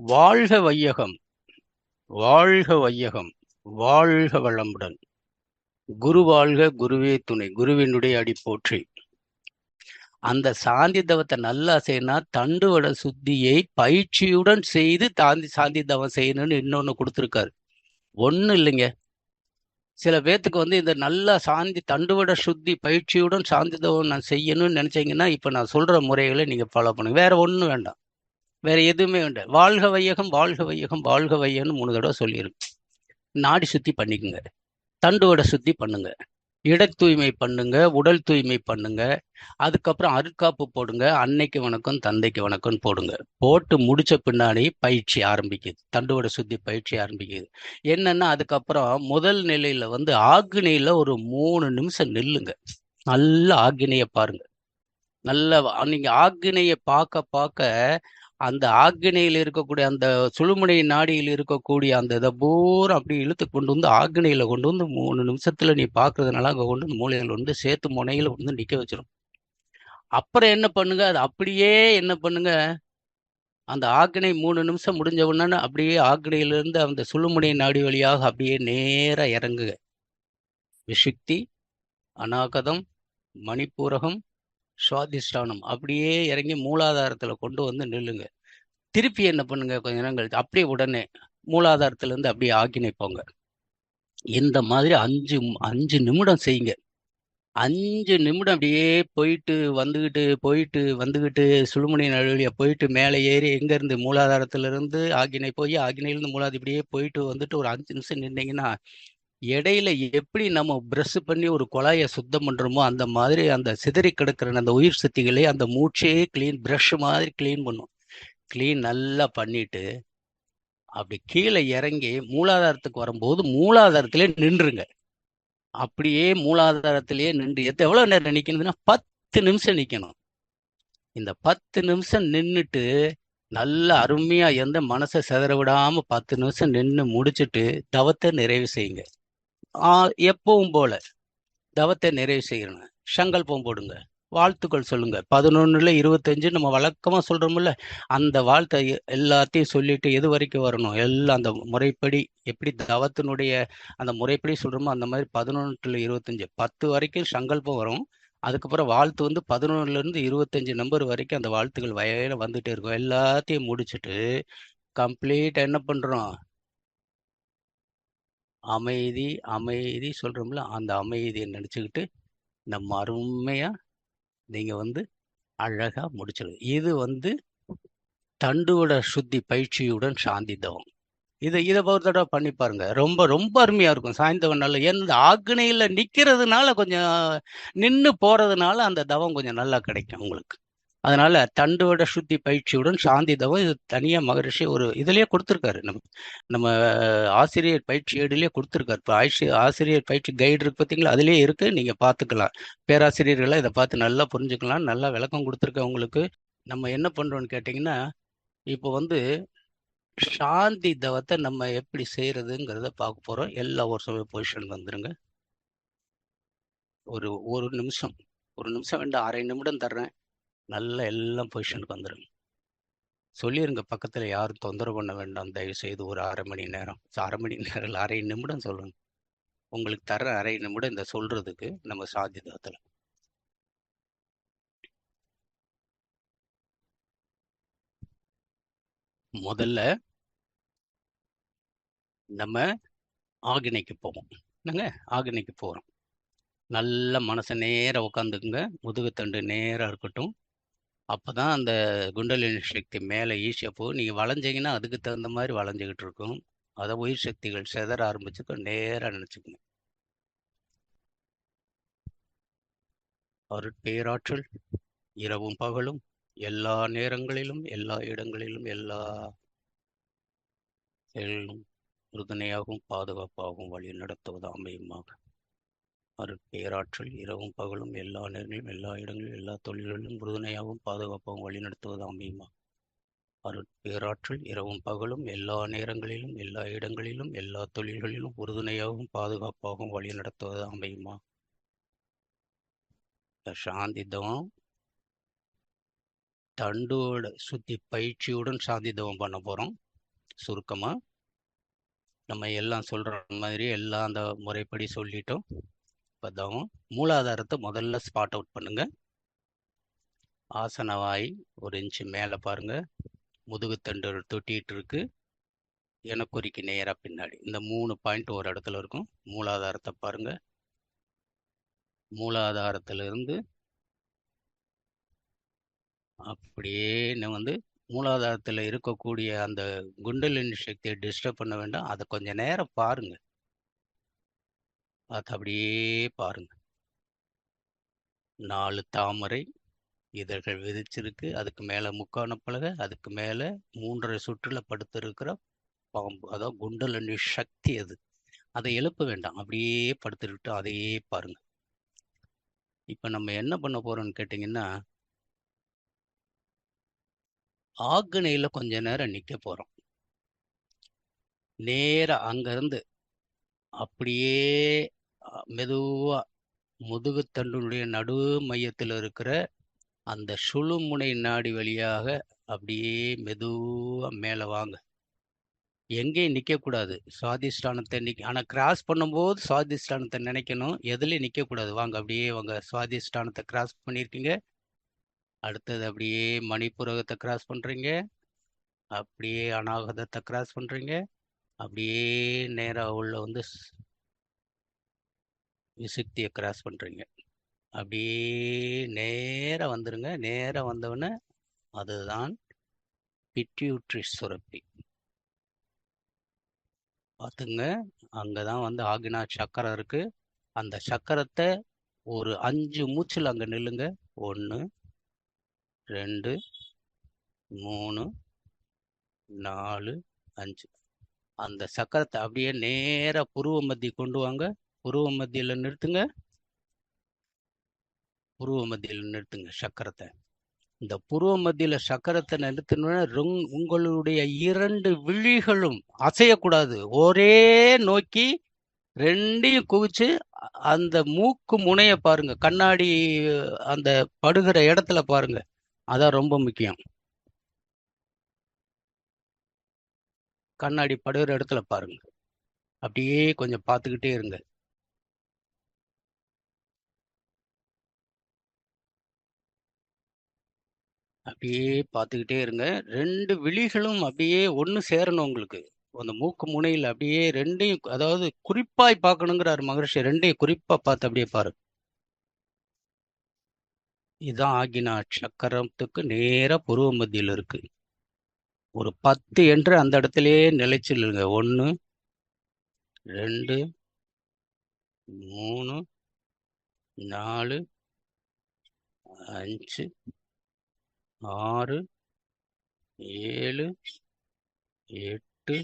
வாழ்க வையகம். வாழ்க வையகம். வாழ்க வளமுடன். குரு வாழ்க குருவே துணை. குருவினுடைய அடி போற்றி அந்த சாந்தி தவத்தை நல்லா செய்யணும் தண்டுவட சுத்தியை பயிற்சியுடன் செய்து தாந்தி சாந்தி தவம் செய்யணும்னு இன்னொன்னு கொடுத்துருக்காரு. ஒன்றும் இல்லைங்க. சில பேர்த்துக்கு வந்து இந்த நல்ல சாந்தி தண்டுவட சுத்தி பயிற்சியுடன் சாந்தி தவம் நான் செய்யணும்னு நினைச்சீங்கன்னா இப்போ நான் சொல்ற முறைகளை நீங்க ஃபாலோ பண்ணுங்க. வேற ஒன்றும் வேண்டாம். வேற எதுவுமே வேண்டாம் வாழ்க வையகம் வாழ்க வையகம் வாழ்க வையன்னு மூணு தடவை சொல்லியிருக்கு நாடி சுத்தி பண்ணிக்கோங்க. தண்டுவடை சுத்தி பண்ணுங்க. இட தூய்மை பண்ணுங்க உடல் தூய்மை பண்ணுங்க. அதுக்கப்புறம் அருட்காப்பு போடுங்க அன்னைக்கு வணக்கம் தந்தைக்கு வணக்கம் போடுங்க. போட்டு முடிச்ச பின்னாடி பயிற்சி ஆரம்பிக்குது. தண்டுவட சுத்தி பயிற்சி ஆரம்பிக்குது. என்னன்னா அதுக்கப்புறம் முதல் நிலையில வந்து ஆக்னியில ஒரு மூணு நிமிஷம் நில்லுங்க. நல்ல ஆக்னியை பாருங்க. நல்ல நீங்க ஆக்னியை பார்க்க பார்க்க அந்த ஆக்னியில் இருக்கக்கூடிய அந்த சுழுமுனை நாடியில் இருக்கக்கூடிய அந்த இதை பூரா அப்படி இழுத்து கொண்டு வந்து ஆக்னியில கொண்டு வந்து மூணு நிமிஷத்துல நீ பாக்குறதுனால அங்க கொண்டு வந்து மூளைகள் வந்து சேர்த்து முனையில வந்து நிக்க வச்சிடும் அப்புறம் என்ன பண்ணுங்க? அது அப்படியே என்ன பண்ணுங்க? அந்த ஆக்னை மூணு நிமிஷம் முடிஞ்ச உடனே அப்படியே ஆக்னையிலிருந்து அந்த சுழுமுனை நாடி வழியாக அப்படியே நேரா இறங்குங்க விஷுக்தி அநாகதம் மணிப்பூரகம் சுவாதிஷ்டானம் அப்படியே இறங்கி மூலாதாரத்தில் கொண்டு வந்து நில்லுங்க. திருப்பி என்ன பண்ணுங்க? கொஞ்ச நேரம் கழிச்சு அப்படியே உடனே மூலாதாரத்திலேருந்து அப்படியே ஆக்கினை போங்க இந்த மாதிரி அஞ்சு அஞ்சு நிமிடம் செய்யுங்க. அஞ்சு நிமிடம் அப்படியே போயிட்டு வந்துக்கிட்டு போயிட்டு வந்துக்கிட்டு சுழுமுனை நடுவழியா போயிட்டு மேலே ஏறி எங்கேருந்து மூலாதாரத்திலிருந்து இருந்து ஆகினை போய் ஆகினையிலிருந்து மூலாது இப்படியே போயிட்டு வந்துட்டு ஒரு அஞ்சு நிமிஷம் நின்னீங்கன்னா இடையில எப்படி நம்ம ப்ரெஷ் பண்ணி ஒரு குழாயை சுத்தம் பண்ணுறோமோ அந்த மாதிரி அந்த சிதறி கிடக்கிற அந்த உயிர் சக்திகளே அந்த மூச்சையே கிளீன் ப்ரஷ் மாதிரி கிளீன் பண்ணும். கிளீன் நல்லா பண்ணிட்டு அப்படி கீழே இறங்கி மூலாதாரத்துக்கு வரும்போது மூலாதாரத்திலே நின்றுங்க. அப்படியே மூலாதாரத்திலேயே நின்று எத்த எவ்வளோ நேரம் நிற்கணுதுன்னா பத்து நிமிஷம் நிற்கணும் இந்த பத்து நிமிஷம் நின்றுட்டு நல்ல அருமையா எந்த மனசை செதற விடாம பத்து நிமிஷம் நின்று முடிச்சுட்டு தவத்தை நிறைவு செய்யுங்க. எப்பவும் போல தவத்தை நிறைவு செய்யணும். சங்கல்பம் போடுங்க. வாழ்த்துக்கள் சொல்லுங்க. பதினொன்னுல இருபத்தஞ்சு நம்ம வழக்கமா சொல்றோம்ல அந்த வாழ்த்தை எல்லாத்தையும் சொல்லிட்டு எது வரைக்கும் வரணும்? எல்லாம் அந்த முறைப்படி எப்படி தவத்தினுடைய அந்த முறைப்படி சொல்றோமோ அந்த மாதிரி பதினொன்றுல இருபத்தஞ்சு. பத்து வரைக்கும் சங்கல்பம் வரும். அதுக்கப்புறம் வாழ்த்து வந்து பதினொன்னுல இருந்து இருபத்தஞ்சு நம்பர் வரைக்கும் அந்த வாழ்த்துக்கள் வயல வந்துட்டே இருக்கும். எல்லாத்தையும் முடிச்சுட்டு கம்ப்ளீட் என்ன பண்றோம்? அமைதி அமைதி சொல்றோம்ல அந்த அமைதியை நினைச்சுக்கிட்டு நம்ம அருமையாக நீங்க வந்து அழகா முடிச்சிடும் இது வந்து தண்டுவட சுத்தி பயிற்சியுடன் சாந்தி தவம் இதை இதை ஒரு தடவை பண்ணி பாருங்க. ரொம்ப ரொம்ப அருமையா இருக்கும். சாய்ந்தவன் நல்ல ஏன்னா ஆக்னையில நிக்கிறதுனால கொஞ்சம் நின்று போறதுனால அந்த தவம் கொஞ்சம் நல்லா கிடைக்கும் உங்களுக்கு. அதனால தண்டுவட சுத்தி பயிற்சியுடன் சாந்தி தவம் இது தனியா மகரிஷி ஒரு இதுலயே கொடுத்துருக்காரு. நம்ம நம்ம ஆசிரியர் பயிற்சி ஏடுலயே கொடுத்துருக்காரு. இப்போ ஆசி ஆசிரியர் பயிற்சி கைடு இருக்கு பார்த்தீங்களா? அதுலயே இருக்கு. நீங்க பார்த்துக்கலாம். பேராசிரியர்களை இதை பார்த்து நல்லா புரிஞ்சுக்கலாம். நல்லா விளக்கம் கொடுத்துருக்கேன் உங்களுக்கு நம்ம என்ன பண்றோம்னு கேட்டிங்கன்னா இப்போ வந்து சாந்தி தவத்தை நம்ம எப்படி செய்யறதுங்கிறத பார்க்க போறோம். எல்லா ஒரு சமய பொசிஷனுக்கு வந்துருங்க. ஒரு ஒரு நிமிஷம். ஒரு நிமிஷம் வேண்டாம். அரை நிமிடம் தர்றேன். நல்ல எல்லாம் பொசிஷனுக்கு வந்துடுங்க சொல்லிருங்க பக்கத்தில் யாரும் தொந்தரவு பண்ண வேண்டாம். தயவு செய்து ஒரு அரை மணி நேரம். அரை மணி நேரம் அரை நிமிடம் சொல்லுங்க. உங்களுக்கு தர அரை நிமிடம் இந்த சொல்றதுக்கு நம்ம சாதிதத்தில் முதல்ல நம்ம ஆகினைக்கு போவோம். என்னங்க? ஆகினைக்கு போகிறோம் நல்ல மனசை நேராக உட்காந்துக்குங்க முதுகுத்தண்டு நேராக இருக்கட்டும். அப்போ தான் அந்த குண்டலினி சக்தி மேலே ஈஸியாக நீங்கள் வளைஞ்சிங்கன்னா அதுக்கு தகுந்த மாதிரி வளைஞ்சிக்கிட்டு இருக்கும். அதை உயிர் சக்திகள் செதற ஆரம்பிச்சுக்க நேராக நினச்சிக்கணும். அருட்பேராற்றல் இரவும் பகலும் எல்லா நேரங்களிலும் எல்லா இடங்களிலும் எல்லா செயலும் உறுதுணையாகவும் பாதுகாப்பாகவும் வழி நடத்துவது அமையுமாக. அருட்பேராற்றல் இரவும் பகலும் எல்லா நேரங்களிலும் எல்லா இடங்களிலும் எல்லா தொழில்களிலும் உறுதுணையாகவும் பாதுகாப்பாகவும் வழி நடத்துவது அமையுமா அருட்பேராற்றல் இரவும் பகலும் எல்லா நேரங்களிலும் எல்லா இடங்களிலும் எல்லா தொழில்களிலும் உறுதுணையாகவும் பாதுகாப்பாகவும் வழி நடத்துவது அமையுமா? சாந்தி தவம் தண்டோட சுத்தி பயிற்சியுடன் சாந்தி தவம் பண்ண போறோம். சுருக்கமா. நம்ம எல்லாம் சொல்ற மாதிரி எல்லாம் அந்த முறைப்படி சொல்லிட்டோம். இப்போ மூலாதாரத்தை முதல்ல ஸ்பாட் அவுட் பண்ணுங்க. ஆசனவாய் ஒரு இன்ச்சு மேலே பாருங்க. முதுகுத்தண்டு தொட்டிட்டு இருக்கு. எனக்குறிக்கு நேராக பின்னாடி. இந்த மூணு பாயிண்ட் ஒரு இடத்துல இருக்கும். மூலாதாரத்தை பாருங்க. மூலாதாரத்திலிருந்து அப்படியே நான் வந்து மூலாதாரத்தில் இருக்கக்கூடிய அந்த குண்டலின் சக்தியை டிஸ்டர்ப் பண்ண வேண்டாம். அதை கொஞ்சம் நேரம் பாருங்கள் அதை அப்படியே பாருங்க. நாலு தாமரை இதழ்கள் விதிச்சிருக்கு அதுக்கு மேலே முக்கான பலகை அதுக்கு மேலே மூன்றரை சுற்றில் படுத்திருக்கிற பாம்பு. அதாவது குண்டலினி சக்தி அது. அதை எழுப்ப வேண்டாம். அப்படியே படுத்துக்கிட்டு அதையே பாருங்க. இப்போ நம்ம என்ன பண்ண போறோம்னு கேட்டிங்கன்னா ஆக்னையில் கொஞ்ச நேரம் நிற்க போகிறோம் நேராக அங்கேருந்து அப்படியே மெதுவா முதுகுத்தண்டுடைய நடு மையத்தில் இருக்கிற அந்த சுழுமுனை நாடி வழியாக அப்படியே மெதுவா மேலே வாங்க. எங்கேயும் நிற்கக்கூடாது சுவாதிஷ்டானத்தை நிக்க ஆனால் கிராஸ் பண்ணும்போது சுவாதிஷ்டானத்தை நினைக்கணும். எதுலேயும் நிற்கக்கூடாது வாங்க அப்படியே வாங்க. சுவாதிஷ்டானத்தை கிராஸ் பண்ணியிருக்கீங்க அடுத்தது அப்படியே மணிப்புரகத்தை கிராஸ் பண்ணுறீங்க அப்படியே அநாகதத்தை கிராஸ் பண்ணுறீங்க அப்படியே நேராக உள்ள வந்து விசுக்தியை கிராஸ் பண்ணுறீங்க அப்படியே நேராக வந்துடுங்க நேராக வந்தவொடனே அதுதான் பிட்யூட்ரி சுரப்பி. பார்த்துங்க. அங்கே தான் வந்து ஆகினா சக்கரம் இருக்குது அந்த சக்கரத்தை ஒரு அஞ்சு மூச்சில் அங்கே நில்லுங்க. ஒன்று ரெண்டு மூணு நாலு அஞ்சு. அந்த சக்கரத்தை அப்படியே நேராக புருவ மத்தி கொண்டு வாங்க. புருவ மத்தியில் நிறுத்துங்க. புருவ மத்தியில் நிறுத்துங்க சக்கரத்தை. இந்த புருவ மத்தியில் சக்கரத்தை நிறுத்தினோட உங்களுடைய இரண்டு விழிகளும் அசையக்கூடாது. ஒரே நோக்கி ரெண்டையும் குவிச்சு அந்த மூக்கு முனைய பாருங்க. கண்ணாடி அந்த படுகிற இடத்துல பாருங்க. அதான் ரொம்ப முக்கியம். கண்ணாடி படுகிற இடத்துல பாருங்க. அப்படியே கொஞ்சம் பார்த்துக்கிட்டே இருங்க. அப்படியே பார்த்துக்கிட்டே இருங்க. ரெண்டு விழிகளும் அப்படியே ஒன்று சேரணும் உங்களுக்கு. அந்த மூக்கு முனையில் அப்படியே ரெண்டையும் அதாவது குறிப்பாய் பார்க்கணுங்கிறார் மகர்ஷி. ரெண்டையும் குறிப்பாக பார்த்து அப்படியே பாருங்க. இதுதான் ஆகினா சக்கரத்துக்கு நேராக புருவ மத்தியில் இருக்கு. ஒரு பத்து என்று அந்த இடத்துலயே நிலைச்சில்லுங்க. ஒன்று ரெண்டு மூணு நாலு அஞ்சு ஆறு ஏழு எட்டு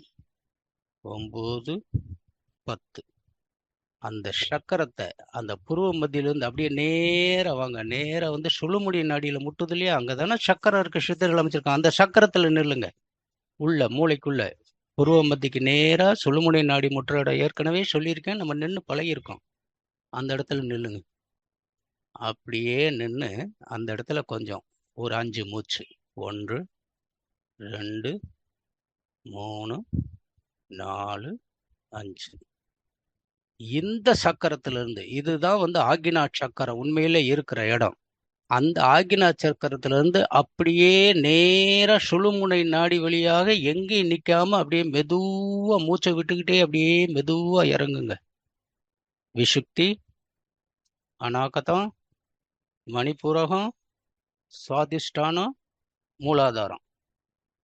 ஒம்பது பத்து. அந்த சக்கரத்தை அந்த புருவ மத்தியிலிருந்து அப்படியே நேராக வாங்க நேராக வந்து சுழுமுடி நாடியில் முட்டுது இல்லையா அங்கே தானே சக்கரம் இருக்க சித்தர்கள் அமைச்சிருக்காங்க. அந்த சக்கரத்தில் நில்லுங்க. உள்ள மூளைக்குள்ள புருவ மத்திக்கு நேராக சுழுமுனை நாடி முற்ற இடம் ஏற்கனவே சொல்லியிருக்கேன். நம்ம நின்று பழகியிருக்கோம். அந்த இடத்துல நில்லுங்க. அப்படியே நின்று அந்த இடத்துல கொஞ்சம் ஒரு அஞ்சு மூச்சு. ஒன்று ரெண்டு மூணு நாலு அஞ்சு. இந்த சக்கரத்திலிருந்து இதுதான் வந்து ஆகினா சக்கரம் உண்மையிலே இருக்கிற இடம். அந்த ஆகிநாத் சக்கரத்திலிருந்து அப்படியே நேர சுழுமுனை நாடி வழியாக எங்கேயும் நிற்காம அப்படியே மெதுவா மூச்சை விட்டுக்கிட்டே அப்படியே மெதுவா இறங்குங்க. விசுக்தி அநாகதம் மணிப்பூரகம் சுவாதிஷ்டானம் மூலாதாரம்.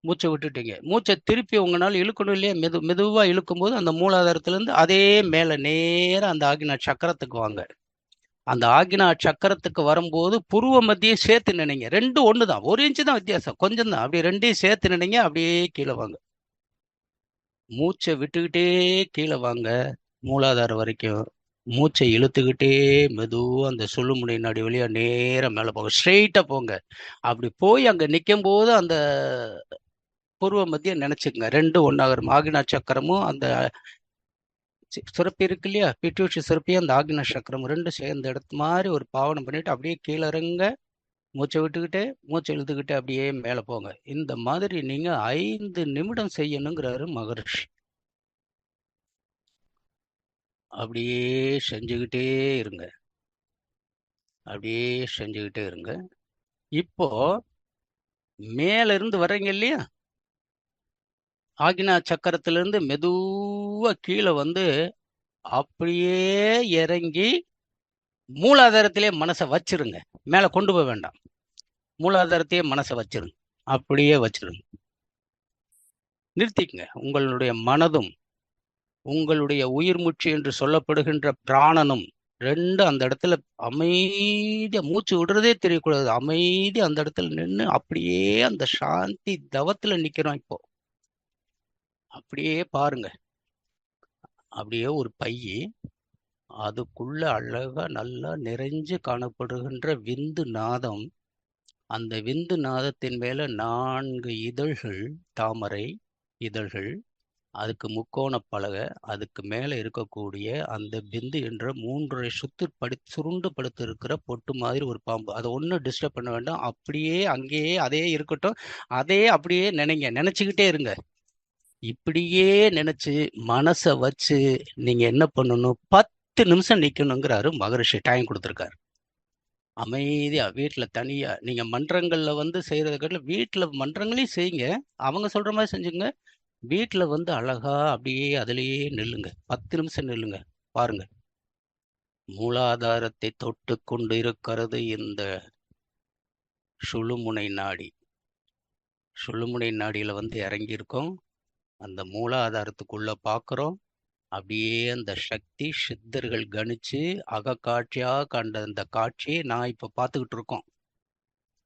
மூச்சை விட்டுட்டீங்க. மூச்சை திருப்பி உங்களால் இழுக்கணும் இல்லையா? மெது மெதுவாக இழுக்கும்போது அந்த மூலாதாரத்துலேருந்து அதே மேலே நேராக அந்த ஆகினா சக்கரத்துக்கு வாங்க. அந்த ஆகினா சக்கரத்துக்கு வரும்போது புருவ மத்தியே சேர்த்து நினைங்க. ரெண்டும் ஒன்று தான் ஒரு இன்ச்சு தான் வித்தியாசம். கொஞ்சம் தான். அப்படியே ரெண்டையும் சேர்த்து நினைங்க. அப்படியே கீழே வாங்க. மூச்சை விட்டுக்கிட்டே கீழே வாங்க. மூலாதாரம் வரைக்கும் மூச்சை இழுத்துக்கிட்டே மெதுவாக அந்த சொல்லுமுனை நாடி வழியாக நேராக மேலே போங்க. ஸ்ட்ரெயிட்டாக போங்க. அப்படி போய் அங்கே நிற்கும் போது அந்த பூர்வ மத்திய நினச்சிக்கங்க. ரெண்டும் ஒன்றாகிற ஆகினா சக்கரமும் அந்த சுரப்பி இருக்கு இல்லையா? பிட்யூட்ரி சுரப்பியும் அந்த ஆகின சக்கரம் ரெண்டும் சேர்ந்த இடத்து மாதிரி ஒரு பாவனம் பண்ணிட்டு அப்படியே கீழே இறங்க மூச்சை விட்டுக்கிட்டே மூச்சை இழுத்துக்கிட்டே அப்படியே மேலே போங்க. இந்த மாதிரி நீங்க ஐந்து நிமிடம் செய்யணுங்கிறாரு மகரிஷி. அப்படியே செஞ்சுக்கிட்டே இருங்க. அப்படியே செஞ்சுக்கிட்டே இருங்க. இப்போ மேல இருந்து வர்றீங்க இல்லையா? ஆகினா சக்கரத்திலிருந்து மெதுவா கீழே வந்து அப்படியே இறங்கி மூலாதாரத்திலே மனசை வச்சிருங்க. மேலே கொண்டு போக வேண்டாம். மூலாதாரத்தையே மனசை வச்சிருங்க. அப்படியே வச்சிருங்க. நிறுத்திக்கங்க. உங்களுடைய மனதும் உங்களுடைய உயிர் மூச்சு என்று சொல்லப்படுகின்ற பிராணனும் ரெண்டு அந்த இடத்துல அமைதியா மூச்சு விடுறதே தெரியக்கூடாது. அமைதி அந்த இடத்துல நின்று அப்படியே அந்த சாந்தி தவத்துல நிக்கிறோம் இப்போ. அப்படியே பாருங்க. அப்படியே ஒரு பைய அதுக்குள்ள அழகா நல்லா நிறைஞ்சு காணப்படுகின்ற விந்து நாதம். அந்த விந்து நாதத்தின் மேல நான்கு இதழ்கள் தாமரை இதழ்கள் அதுக்கு முக்கோண பலகை அதுக்கு மேல இருக்கக்கூடிய அந்த பிந்து என்ற மூன்றரை சுத்து படி சுருண்டு படுத்து இருக்கிற பொட்டு மாதிரி ஒரு பாம்பு. அதை ஒன்றும் டிஸ்டர்ப் பண்ண வேண்டாம். அப்படியே அங்கேயே அதே இருக்கட்டும். அதே அப்படியே நினைங்க. நினைச்சுக்கிட்டே இருங்க. இப்படியே நினைச்சு மனசை வச்சு நீங்க என்ன பண்ணணும்? பத்து நிமிஷம் நிக்கணுங்கிறாரு மகரிஷி. டைம் கொடுத்துருக்காரு. அமைதியா வீட்டுல தனியா நீங்க மன்றங்கள்ல வந்து செய்யறதுக்கு வீட்டுல மன்றங்களையும் செய்யுங்க. அவங்க சொல்ற மாதிரி செஞ்சுங்க வீட்டுல வந்து அழகா அப்படியே அதுலயே நில்லுங்க. பத்து நிமிஷம் நில்லுங்க. பாருங்க. மூலாதாரத்தை தொட்டு கொண்டு இருக்கிறது இந்த சுழுமுனை நாடி. சுழுமுனை நாடியில வந்து இறங்கியிருக்கோம். அந்த மூலாதாரத்துக்குள்ள பார்க்குறோம் அப்படியே அந்த சக்தி சித்தர்கள் கணிச்சு அகக்காட்சியாக கண்ட அந்த காட்சியை நான் இப்ப பார்த்துக்கிட்டு இருக்கோம்.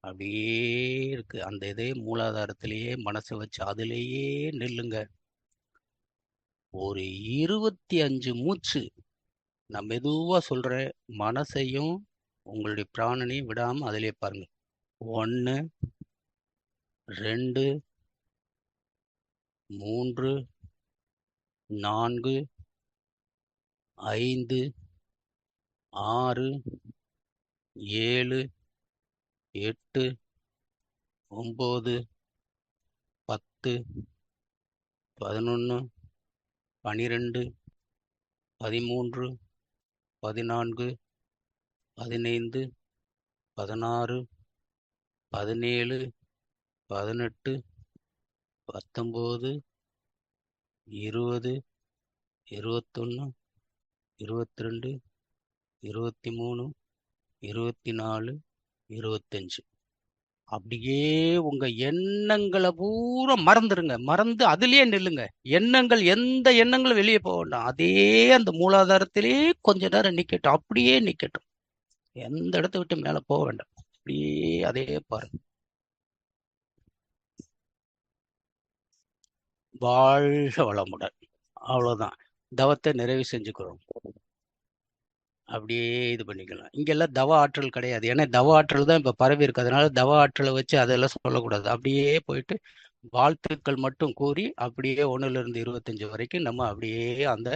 அப்படியே இருக்கு. அந்த இதே மூலாதாரத்திலேயே மனசை வச்சு அதுலேயே நில்லுங்க. ஒரு இருபத்தி அஞ்சு மூச்சு. நான் மெதுவா சொல்றேன். மனசையும் உங்களுடைய பிராணனையும் விடாம அதிலே பாருங்க. ஒன்று ரெண்டு மூன்று நான்கு ஐந்து ஆறு ஏழு எட்டு ஒம்பது பத்து பதினொன்று பனிரெண்டு பதிமூன்று பதினான்கு பதினைந்து பதினாறு பதினேழு பதினெட்டு பத்தொம்போது இருபது இருபத்தொன்று இருபத்தி ரெண்டு இருபத்தி மூணு இருபத்தி நாலு இருபத்தஞ்சு. அப்படியே உங்க எண்ணங்களை பூரா மறந்துடுங்க. மறந்து அதுலயே நில்லுங்க. எண்ணங்கள் எந்த எண்ணங்களும் வெளியே போக வேண்டாம். அதே அந்த மூலாதாரத்திலே கொஞ்ச நேரம் நிக்கட்டும். அப்படியே நிக்கட்டும். எந்த இடத்த விட்டு மேல போக வேண்டாம். அப்படியே அதே பாருங்க. வாழ்க வளமுடன். அவ்வளோதான் தவத்தை நிறைவு செஞ்சுக்கிறோம். அப்படியே இது பண்ணிக்கலாம். இங்கெல்லாம் தவ ஆற்றல் கிடையாது. ஏன்னா தவ ஆற்றல் தான் இப்போ பரவி இருக்கு. அதனால தவ ஆற்றலை வச்சு அதெல்லாம் சொல்லக்கூடாது. அப்படியே போயிட்டு வாழ்த்துக்கள் மட்டும் கூறி அப்படியே ஒன்றுலேருந்து இருபத்தஞ்சு வரைக்கும் நம்ம அப்படியே அந்த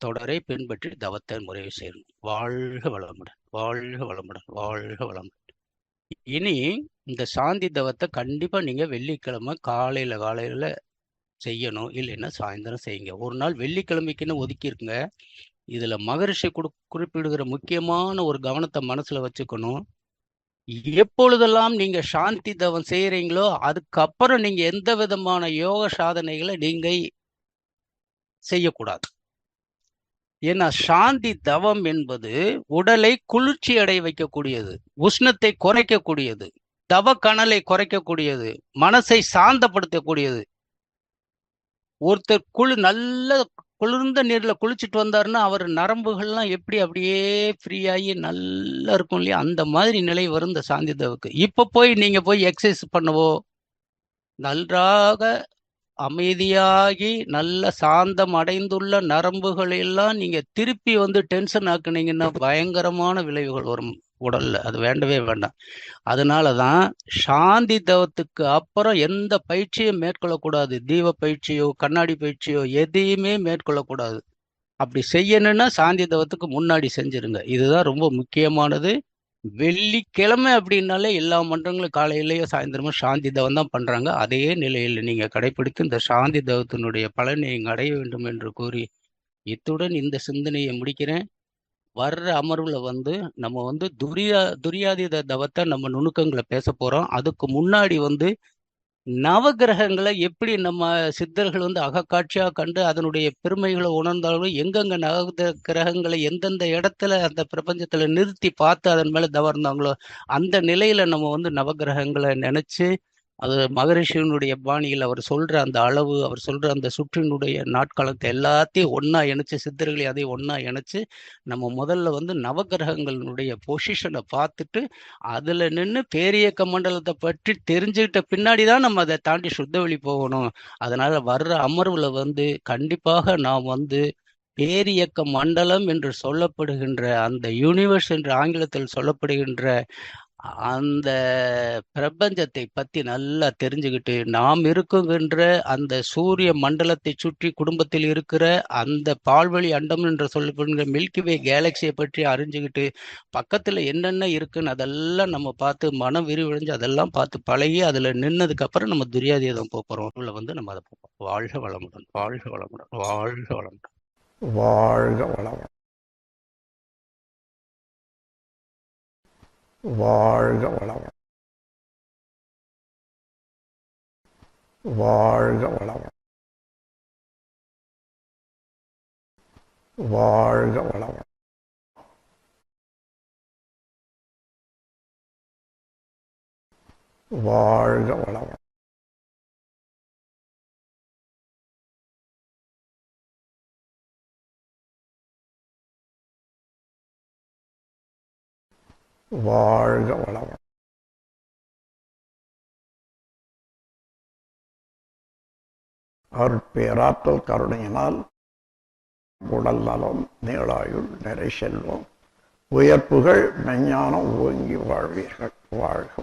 தொடரை பின்பற்றி தவத்தை முறைவு செய்யணும். வாழ்க வளமுடன். வாழ்க வளமுடன். வாழ்க வளமுடன். இனி இந்த சாந்தி தவத்தை கண்டிப்பாக நீங்கள் வெள்ளிக்கிழமை காலையில் காலையில் செய்யணும். இல்லைன்னா சாயந்தரம் செய்யுங்க. ஒரு நாள் வெள்ளிக்கிழமைக்குன்னு ஒதுக்கியிருக்குங்க இதில் இதுல மகரிஷி குடு குறிப்பிடுகிற முக்கியமான ஒரு கவனத்தை மனசுல வச்சுக்கணும். எப்பொழுதெல்லாம் நீங்க சாந்தி தவம் செய்யறீங்களோ அதுக்கப்புறம் நீங்க எந்த விதமான யோக சாதனைகளை நீங்க செய்யக்கூடாது. ஏன்னா சாந்தி தவம் என்பது உடலை குளிர்ச்சி அடைய வைக்கக்கூடியது உஷ்ணத்தை குறைக்கக்கூடியது தவ கணலை குறைக்கக்கூடியது மனசை சாந்தப்படுத்தக்கூடியது ஒருத்தர் குளி நல்ல குளிர்ந்த நீர்ல குளிச்சுட்டு வந்தாருன்னா அவர் நரம்புகள்லாம் எப்படி அப்படியே ஃப்ரீயாகி நல்லா இருக்கும் இல்லையா? அந்த மாதிரி நிலை வரும் இந்த சாந்திதாவுக்கு இப்போ இப்ப போய் நீங்க போய் எக்ஸசைஸ் பண்ணவோ. நன்றாக அமைதியாகி நல்ல சாந்தம் அடைந்துள்ள நரம்புகளையெல்லாம் நீங்க திருப்பி வந்து டென்ஷன் ஆக்குனீங்கன்னா பயங்கரமான விளைவுகள் வரும். உடல்ல. அது வேண்டவே வேண்டாம். அதனால தான் சாந்தி தவத்துக்கு அப்புறம் எந்த பயிற்சியும் மேற்கொள்ளக்கூடாது. தீப பயிற்சியோ கண்ணாடி பயிற்சியோ எதையுமே மேற்கொள்ளக்கூடாது. அப்படி செய்யணும்னா சாந்தி தவத்துக்கு முன்னாடி செஞ்சிருங்க. இதுதான் ரொம்ப முக்கியமானது. வெள்ளிக்கிழமை அப்படின்னாலே எல்லா மன்றங்களும் காலையிலேயோ சாயந்தரமோ சாந்தி தவம் தான் பண்றாங்க. அதே நிலையில் நீங்க கடைபிடித்து இந்த சாந்தி தவத்தினுடைய பலனை அடைய வேண்டும் என்று கூறி இத்துடன் இந்த சிந்தனையை முடிக்கிறேன். வர்ற அமர்வுல வந்து நம்ம வந்து துரியா துரியாதீத தவத்தை நம்ம நுணுக்கங்களை பேச போறோம். அதுக்கு முன்னாடி வந்து நவகிரகங்களை எப்படி நம்ம சித்தர்கள் வந்து அகக்காட்சியாக கண்டு அதனுடைய பெருமைகளை உணர்ந்தாலும் எங்கெங்க நவ கிரகங்களை எந்தெந்த இடத்துல அந்த பிரபஞ்சத்துல நிறுத்தி பார்த்து அதன் மேல தவர்ந்தாங்களோ அந்த நிலையில நம்ம வந்து நவகிரகங்களை நினைச்சு அது மகரிஷியனுடைய பாணியில் அவர் சொல்ற அந்த அளவு அவர் சொல்ற அந்த சுற்றினுடைய நாட்காலத்தை எல்லாத்தையும் ஒன்னா இணைச்சு சித்தர்களை அதையும் ஒன்னா இணைச்சு நம்ம முதல்ல வந்து நவகிரகங்களுடைய பொசிஷனை பார்த்துட்டு அதுல நின்று பேரியக்க மண்டலத்தை பற்றி தெரிஞ்சுக்கிட்ட பின்னாடி தான் நம்ம அதை தாண்டி சுத்தவெளி போகணும். அதனால வர்ற அமர்வுல வந்து கண்டிப்பாக நாம் வந்து பேரியக்க மண்டலம் என்று சொல்லப்படுகின்ற அந்த யூனிவர்ஸ் என்று ஆங்கிலத்தில் சொல்லப்படுகின்ற அந்த பிரபஞ்சத்தை பத்தி நல்லா தெரிஞ்சுக்கிட்டு நாம் இருக்குகின்ற அந்த சூரிய மண்டலத்தை சுற்றி குடும்பத்தில் இருக்கிற அந்த பால்வழி அண்டம் என்று சொல்லப்படுகிற மில்கிவே கேலக்சியை பற்றி அறிஞ்சுக்கிட்டு பக்கத்துல என்னென்ன இருக்குன்னு அதெல்லாம் நம்ம பார்த்து மனம் விரிவடைஞ்சு அதெல்லாம் பார்த்து பழகி அதுல நின்னதுக்கு அப்புறம் நம்ம துரியாதீதம் போறோம். உள்ள வந்து நம்ம அதை போப்போம் வாழ்க வளமுடன் வாழ்க வளமுடன் வாழ்க வளமுடன். வாழ்க வளமுடன். 玩儿子，我老玩。儿，我老。儿，我老。儿，我老。வாழ்க வளமுடன். அருட்பேராற்றல் கருணையினால் உடல் நலம் நீளாயுள் நிறை செல்வம் உயர்ப்புகள் மெஞ்ஞானம் ஓங்கி வாழ்வீர்கள். வாழ்க